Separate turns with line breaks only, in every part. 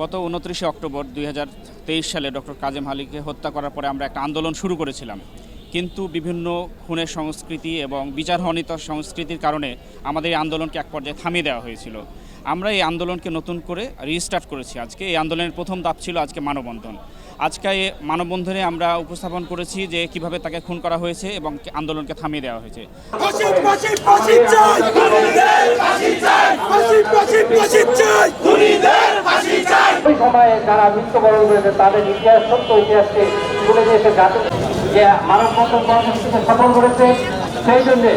গত উনত্রিশে অক্টোবর দুই হাজার তেইশ সালে ডক্টর কাজেম আলীকে হত্যা করার পরে আমরা একটা আন্দোলন শুরু করেছিলাম। কিন্তু বিভিন্ন খুনের সংস্কৃতি এবং বিচারহনিত সংস্কৃতির কারণে আমাদের এই আন্দোলনকে এক পর্যায়ে থামিয়ে দেওয়া হয়েছিল। আমরা এই আন্দোলনকে নতুন করে রিস্টার্ট করেছি আজকে। এই আন্দোলনের প্রথম ধাপ ছিল আজকে মানববন্ধন। আজকে এই মানববন্ধনে আমরা উপস্থাপন করেছি যে কীভাবে তাকে খুন করা হয়েছে এবং আন্দোলনকে থামিয়ে দেওয়া হয়েছে।
চাই!
ওই সময়ে যারা মৃত্যুবরণ করেছে, তাদের ইতিহাস, সত্য ইতিহাসকে তুলে দিয়েছে যাতে যে মানববন্ধন কর্মসূচিকে সফল করেছে, সেই জন্যে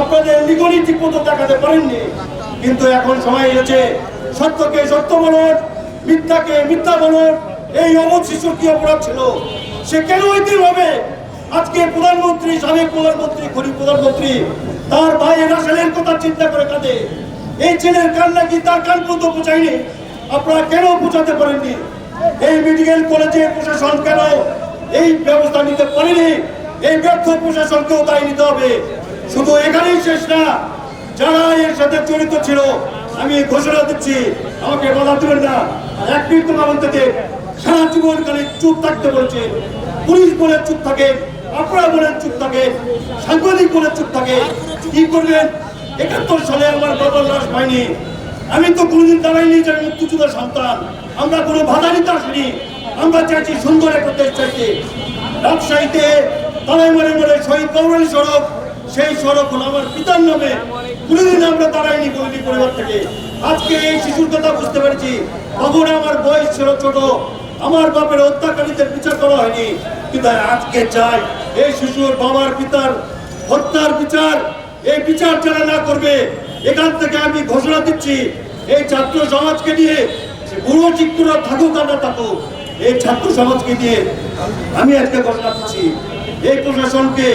আপনাদের নিগনি ঠিক মতো দেখাতে পারেননি, কিন্তু এখন সময় এসেছে। সত্যকে সত্য বলুন, মিথ্যাকে মিথ্যা বলুন, এই অমর শিশুর কি অপরাধ ছিল? সে কেন ঐতিম হবে আজকে প্রধানমন্ত্রী, সাবেক প্রধানমন্ত্রী গরিব প্রধানমন্ত্রী, তার ভাইয়েরা ছেলের কথা চিন্তা করে কাঁদে। এই ছেলের কান্না কি তার কান পর্যন্ত পৌঁছায়নি? আপনারা কেন পৌঁছাতে পারেননি? এই মেডিকেল কলেজে প্রশাসন কেন এই ব্যবস্থা নিতে পারেনি? এই ব্যর্থ প্রশাসনকেও দায়ী নিতে হবে। শুধু এখানেই শেষ না, যারা এর সাথে জড়িত ছিল, আমি ঘোষণা দিচ্ছি, আমাকে বাধা দেবেন না। এক মিনিট বলতে দে। সারা জীবন কালে চুপ থাকতে বলছে। পুলিশ বলে চুপ থাকে, আপনারা বলেন চুপ থাকে, সাংবাদিক বলে চুপ থাকে। কি করবেন? একাত্তর সালে আমার বাবার লাশ পাইনি। আমি তো কোনোদিন দাঁড়াইনি যে আমি মুক্তিযুদ্ধের সন্তান। আমরা কোনো বাধা নিতে আসিনি আমরা চাইছি সুন্দর একটা দেশ চাইছি রাজশাহীতে তালাই মনে মনে শহীদ গৌরী সড়ক। সেই সড়ক হলো আমার পিতার নামে। কোনোদিন আমরা দাঁড়াইনি কোনোদি পরিবার থেকে। আজকে এই শিশুর কথা বুঝতে পেরেছি। তখন আমার বয়স ছিল ছোট। আমার বাপের হত্যাকারীদের বিচার করা হয়নি। কিন্তু আজকে চাই এই শিশুর বাবার পিতার হত্যার বিচার এই বিচার যারা না করবে, এখান থেকে আমি ঘোষণা দিচ্ছি, এই ছাত্র সমাজকে নিয়ে বুড়ো চিত্রা থাকুক আর না থাকুক, এই ছাত্র সমাজকে নিয়ে আমি আজকে ঘোষণা দিচ্ছি। এই প্রশাসনকে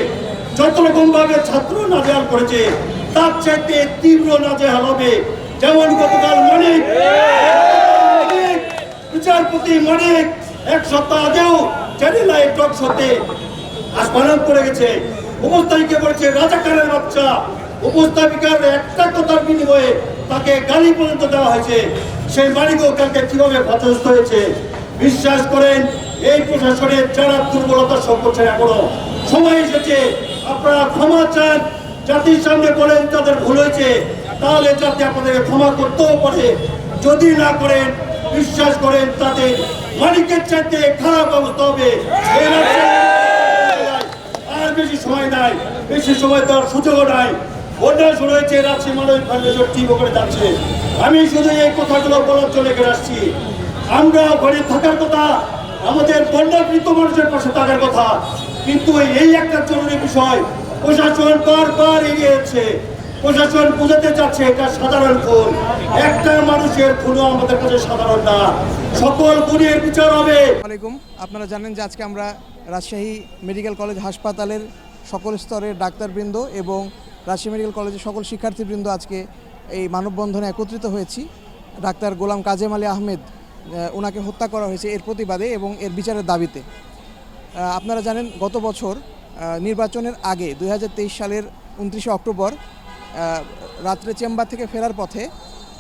যত রকম ভাবে ছাত্র নাজেহাল করেছে, তার চাইতে তীব্র নাজেহাল হবে যেমন গতকাল মানিক। বিচারপতি মানিক, এক সপ্তাহ আগেও চ্যানেল লাইভ টক শোতে আসমানাম করে গেছে। উপস্থাপিকা করেছে রাজাকারের বাচ্চা। উপস্থাপিকার একটা কথার বিনিময়ে তাকে গালি পর্যন্ত দেওয়া হয়েছে। সেই মালিকও কালকে কীভাবে ক্ষতিগ্রস্ত হয়েছে। বিশ্বাস করেন, এই প্রশাসনের যারা দুর্বলতা করছেন এখনও সময় এসেছে, আপনারা ক্ষমা চান, জাতির সামনে বলেন তাদের ভুল হয়েছে, তাহলে যাতে আপনাদেরকে ক্ষমা করতেও পারে। যদি না করেন, বিশ্বাস করেন, তাদের মালিকের চাইতে খারাপ অবস্থা হবে এই রাজ্যে আর বেশি সময় নাই, বেশি সময় দেওয়ার সুযোগও নাই। বন্যা শুরু হয়েছে রাজশাহী মানবিক ফাউন্ডেশন করে যাচ্ছে। আমি শুধু এই কথাগুলো বলার জন্য এখানে আসছি। আমরা ঘরে থাকার কথা, আমাদের বন্যাকৃত মানুষের পাশে থাকার কথা। কিন্তু এই একটা জরুরি বিষয়, প্রশাসন বারবার এগিয়ে যাচ্ছে। প্রশাসন বুঝাতে চাচ্ছে এটা সাধারণ খুন। একটা মানুষের খুনও আমাদের কাছে সাধারণ না। সকল খুনের বিচার হবে।
আপনারা জানেন যে আজকে আমরা রাজশাহী মেডিকেল কলেজ হাসপাতালের সকল স্তরের ডাক্তারবৃন্দ এবং রাজশাহী মেডিকেল কলেজের সকল শিক্ষার্থীবৃন্দ আজকে এই মানববন্ধনে একত্রিত হয়েছি। ডাক্তার গোলাম কাজেম আলী আহমেদ ওনাকে হত্যা করা হয়েছে এর প্রতিবাদে এবং এর বিচারের দাবিতে। আপনারা জানেন, গত বছর নির্বাচনের আগে দু হাজার তেইশ সালের উনত্রিশে অক্টোবর রাত্রে চেম্বার থেকে ফেরার পথে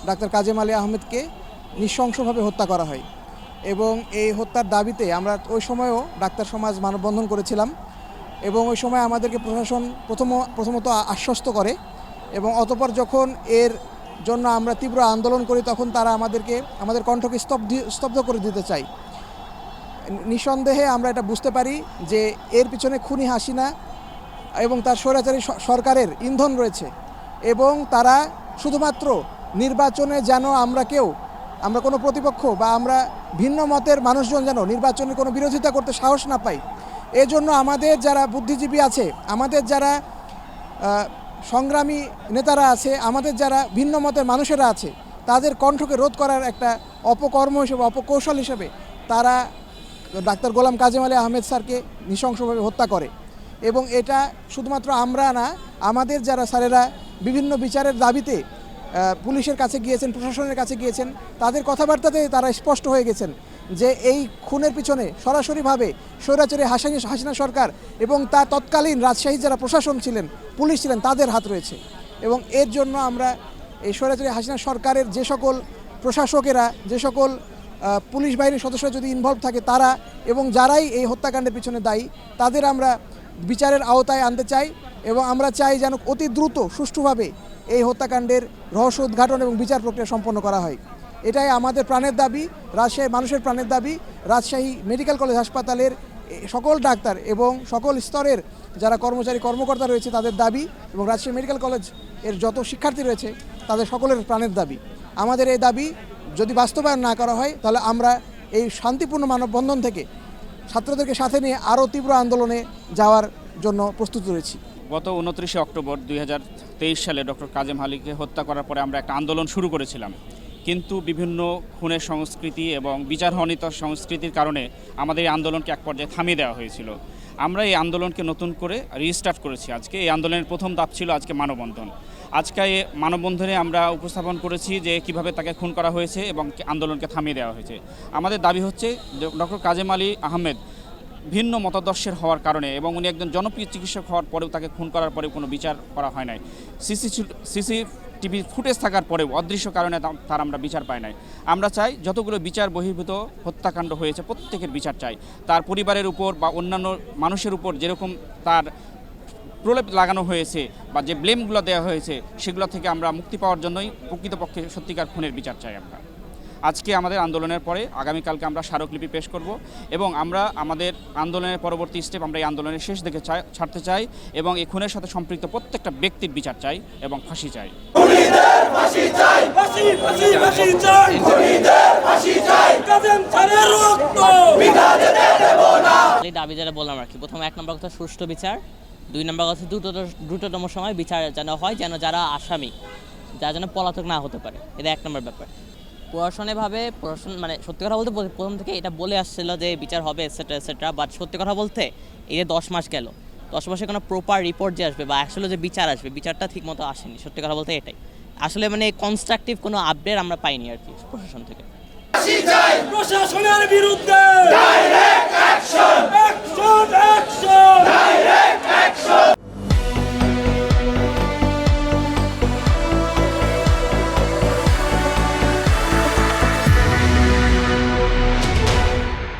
ডাক্তার কাজেম আলী আহমেদকে নৃশংসভাবে হত্যা করা হয়। এবং এই হত্যার দাবিতে আমরা ওই সময়ও ডাক্তার সমাজ মানববন্ধন করেছিলাম। এবং ওই সময় আমাদেরকে প্রশাসন প্রথম প্রথমত আশ্বস্ত করে এবং অতপর যখন এর জন্য আমরা তীব্র আন্দোলন করি, তখন তারা আমাদেরকে, আমাদের কণ্ঠকে স্তব্ধ স্তব্ধ করে দিতে চায়। নিঃসন্দেহে আমরা এটা বুঝতে পারি যে এর পিছনে খুনি হাসিনা এবং তার স্বৈরাচারী সরকারের ইন্ধন রয়েছে এবং তারা শুধুমাত্র নির্বাচনে যেন আমরা কেউ, আমরা কোনো প্রতিপক্ষ বা আমরা ভিন্ন মতের মানুষজন যেন নির্বাচনে কোনো বিরোধিতা করতে সাহস না পাই এজন্য আমাদের যারা বুদ্ধিজীবী আছে, আমাদের যারা সংগ্রামী নেতারা আছে, আমাদের যারা ভিন্ন মতের মানুষেরা আছে, তাদের কণ্ঠকে রোধ করার একটা অপকর্ম হিসেবে, অপকৌশল হিসেবে তারা ডাক্তার গোলাম কাজেম আলী আহমেদ স্যারকে নৃশংসভাবে হত্যা করে। এবং এটা শুধুমাত্র আমরা না, আমাদের যারা স্যারেরা বিভিন্ন বিচারের দাবিতে পুলিশের কাছে গিয়েছেন, প্রশাসনের কাছে গিয়েছেন, তাদের কথাবার্তাতে তারা স্পষ্ট হয়ে গেছেন। যে এই খুনের পিছনে সরাসরিভাবে স্বৈরাচারী হাসানি হাসিনা সরকার এবং তার তৎকালীন রাজশাহী যারা প্রশাসন ছিলেন, পুলিশ ছিলেন, তাদের হাত রয়েছে। এবং এর জন্য আমরা এই স্বৈরাচারী হাসিনা সরকারের যে সকল প্রশাসকেরা, যে সকল পুলিশ বাহিনীর সদস্যরা যদি ইনভলভ থাকে তারা এবং যারাই এই হত্যাকাণ্ডের পিছনে দায়ী, তাদের আমরা বিচারের আওতায় আনতে চাই এবং আমরা চাই যেন অতি দ্রুত, সুষ্ঠুভাবে এই হত্যাকাণ্ডের রহস্য উদ্ঘাটন এবং বিচার প্রক্রিয়া সম্পন্ন করা হয়। এটাই আমাদের প্রাণের দাবি, রাজশাহী মানুষের প্রাণের দাবি, রাজশাহী মেডিকেল কলেজ হাসপাতালের সকল ডাক্তার এবং সকল স্তরের যারা কর্মচারী, কর্মকর্তা রয়েছে তাদের দাবি এবং রাজশাহী মেডিকেল কলেজের যত শিক্ষার্থী রয়েছে তাদের সকলের প্রাণের দাবি। আমাদের এই দাবি যদি বাস্তবায়ন না করা হয় তাহলে আমরা এই শান্তিপূর্ণ মানববন্ধন থেকে ছাত্রদেরকে সাথে নিয়ে আরও তীব্র আন্দোলনে যাওয়ার জন্য প্রস্তুত রয়েছি।
গত উনত্রিশে অক্টোবর দুই হাজার তেইশ সালে ডক্টর কাজেম আলীকে হত্যা করার পরে আমরা একটা আন্দোলন শুরু করেছিলাম। কিন্তু বিভিন্ন খুনের সংস্কৃতি এবং বিচারহনিত সংস্কৃতির কারণে আমাদের এই আন্দোলনকে এক পর্যায়ে থামিয়ে দেওয়া হয়েছিল। আমরা এই আন্দোলনকে নতুন করে রিস্টার্ট করেছি আজকে। এই আন্দোলনের প্রথম ধাপ ছিল আজকে মানববন্ধন। আজকে মানববন্ধনে আমরা উপস্থাপন করেছি যে কীভাবে তাকে খুন করা হয়েছে এবং আন্দোলনকে থামিয়ে দেওয়া হয়েছে। আমাদের দাবি হচ্ছে ডক্টর কাজেম আলী আহমেদ ভিন্ন মতাদর্শের হওয়ার কারণে এবং উনি একজন জনপ্রিয় চিকিৎসক হওয়ার পরেও তাকে খুন করার পরেও কোনো বিচার করা হয় নাই। সিসি সিসি টিভি ফুটেজ থাকার পরেও অদৃশ্য কারণে তার আমরা বিচার পাই নাই। আমরা চাই যতগুলো বিচার বহির্ভূত হত্যাকাণ্ড হয়েছে, প্রত্যেকের বিচার চাই। তার পরিবারের উপর বা অন্যান্য মানুষের উপর যেরকম তার প্রলেপ লাগানো হয়েছে বা যে ব্লেমগুলো দেওয়া হয়েছে, সেগুলো থেকে আমরা মুক্তি পাওয়ার জন্যই প্রকৃতপক্ষে সত্যিকার খুনের বিচার চাই আমরা। আজকে আমাদের আন্দোলনের পরে আগামীকালকে আমরা স্মারকলিপি পেশ করব এবং আমরা আমাদের আন্দোলনের পরবর্তী স্টেপ আমরা এই আন্দোলনের শেষ দিকে ছাড়তে চাই এবং এই খুনের সাথে সম্পৃক্ত প্রত্যেকটা ব্যক্তির বিচার চাই এবং ফাঁসি চাই।
দাবি যারা বললাম আর কি প্রথম এক নম্বর কথা সুষ্ঠু বিচার দুই নম্বর কথা দ্রুত দ্রুততম সময় বিচার যেন হয় যেন যারা আসামি যারা যেন পলাতক না হতে পারে। এটা এক নম্বর ব্যাপার। প্রশাসনিকভাবে প্রশাসন মানে সত্যি কথা বলতে প্রথম থেকে এটা বলে আসছিল যে বিচার হবে এটসেট্রা এটসেট্রা বাট সত্যি কথা বলতে এই যে দশ মাস গেল দশ মাসে কোনো প্রপার রিপোর্ট যে আসবে বা আসলে যে বিচার আসবে বিচারটা ঠিক মতো আসেনি সত্যি কথা বলতে এটাই। আসলে মানে কনস্ট্রাকটিভ কোনো আপডেট আমরা পাইনি আর কি প্রশাসন থেকে।
প্রশাসনের বিরুদ্ধে